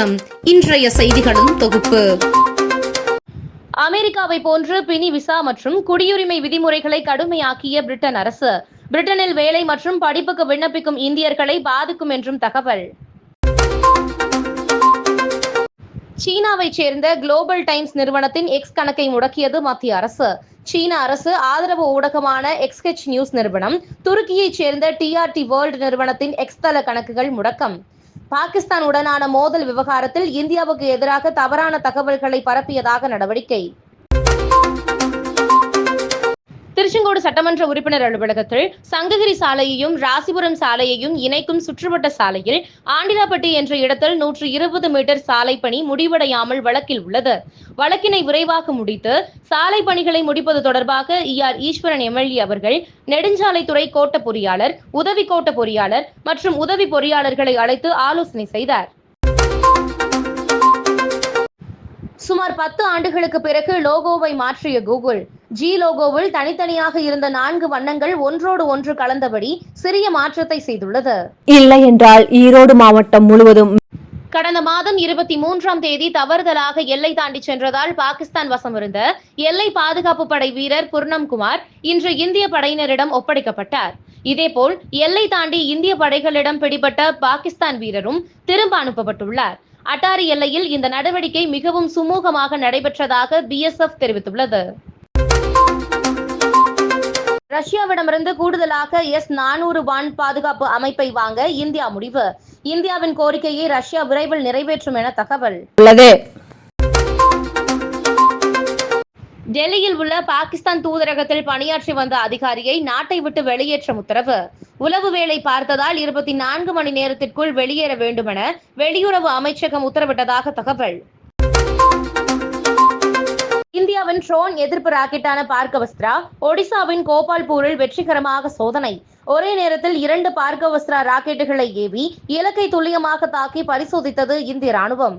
வணக்கம். இன்றைய செய்திகளும் தொகுப்பு. அமெரிக்காவை போன்று பிணி விசா மற்றும் குடியுரிமை விதிமுறைகளை கடுமையாக்கிய பிரிட்டன் அரசு பிரிட்டனில் வேலை மற்றும் படிப்புக்கு விண்ணப்பிக்கும் இந்தியர்களை பாதிக்கும் என்றும் தகவல். சீனாவைச் சேர்ந்த குளோபல் டைம்ஸ் நிறுவனத்தின் எக்ஸ் கணக்கை முடக்கியது மத்திய அரசு. சீன அரசு ஆதரவு ஊடகமான எக்ஸ்கெச் நியூஸ் நிறுவனம் துருக்கியைச் சேர்ந்த டிஆர்டி வேர்ல்டு நிறுவனத்தின் எக்ஸ் தள கணக்குகள் முடக்கம். பாகிஸ்தான் உடனான மோதல் விவகாரத்தில் இந்தியாவுக்கு எதிராக தவறான தகவல்களை பரப்பியதாக நடவடிக்கை திருச்செங்கோடு சட்டமன்ற உறுப்பினர் அலுவலகத்தில் சங்ககிரி சாலையையும் ராசிபுரம் சாலையையும் இணைக்கும் சுற்றுவட்ட சாலையில் ஆண்டிலாப்பட்டி என்ற இடத்தில் நூற்று இருபது மீட்டர் சாலை பணி முடிவடையாமல் வழக்கில் உள்ளது. வழக்கினை விரைவாக முடித்து சாலை பணிகளை முடிப்பது தொடர்பாக இஆர் ஈஸ்வரன் எம்எல்ஏ அவர்கள் நெடுஞ்சாலைத்துறை கோட்ட பொறியாளர் உதவி கோட்ட பொறியாளர் மற்றும் உதவி பொறியாளர்களை அழைத்து ஆலோசனை செய்தார். சுமார் பத்து ஆண்டுகளுக்கு பிறகு லோகோவை மாற்றிய கூகுள் ஜி லோகோவில் தனித்தனியாக இருந்த நான்கு வண்ணங்கள் ஒன்றோடு ஒன்று கலந்தபடி சிறிய மாற்றத்தை செய்துள்ளது. இல்லை என்றால் ஈரோடு மாவட்டம் முழுவதும் கடந்த மாதம் இருபத்தி மூன்றாம் தேதி தவறுதலாக எல்லை தாண்டி சென்றதால் பாகிஸ்தான் வசம் இருந்த எல்லை பாதுகாப்பு படை வீரர் புர்ணம் குமார் இன்று இந்திய படையினரிடம் ஒப்படைக்கப்பட்டார். இதேபோல் எல்லை தாண்டி இந்திய படைகளிடம் பிடிபட்ட பாகிஸ்தான் வீரரும் திரும்ப அனுப்பப்பட்டுள்ளார். அட்டாரி எல்லையில் இந்த நடவடிக்கை மிகவும் சுமூகமாக நடைபெற்றதாக பிஎஸ்எஃப் தெரிவித்துள்ளது. ரஷ்யாவிடமிருந்து கூடுதலாக எஸ் நானூறு வான் பாதுகாப்பு அமைப்பை வாங்க இந்தியா முடிவு. இந்தியாவின் கோரிக்கையை ரஷ்யா விரைவில் நிறைவேற்றும் என தகவல். உள்ளது. டெல்லியில் உள்ள பாகிஸ்தான் தூதரகத்தில் பணியாற்றி வந்த அதிகாரியை நாட்டை விட்டு வெளியேற்ற உத்தரவு. உளவு வேலை பார்த்ததால் இருபத்தி நான்கு மணி நேரத்திற்குள் வெளியேற வேண்டுமென வெளியுறவு அமைச்சகம் உத்தரவிட்டதாக தகவல். இந்தியாவின் ட்ரோன் எதிர்ப்பு ராக்கெட்டான பார்க்கவஸ்திரா ஒடிசாவின் கோபால்பூரில் வெற்றிகரமாக சோதனை. ஒரே நேரத்தில் இரண்டு பார்க்கவஸ்திரா ராக்கெட்டுகளை ஏவி இலக்கை துல்லியமாக தாக்கி பரிசோதித்தது இந்திய ராணுவம்.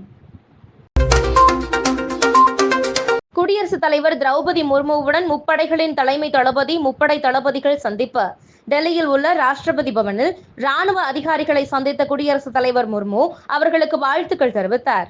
குடியரசுத் தலைவர் திரௌபதி முர்முவுடன் முப்படைகளின் தலைமை தளபதி முப்படை தளபதிகள் சந்திப்பு. டெல்லியில் உள்ள ராஷ்டிரபதி பவனில் ராணுவ அதிகாரிகளை சந்தித்த குடியரசுத் தலைவர் முர்மு அவர்களுக்கு வாழ்த்துக்கள் தெரிவித்தார்.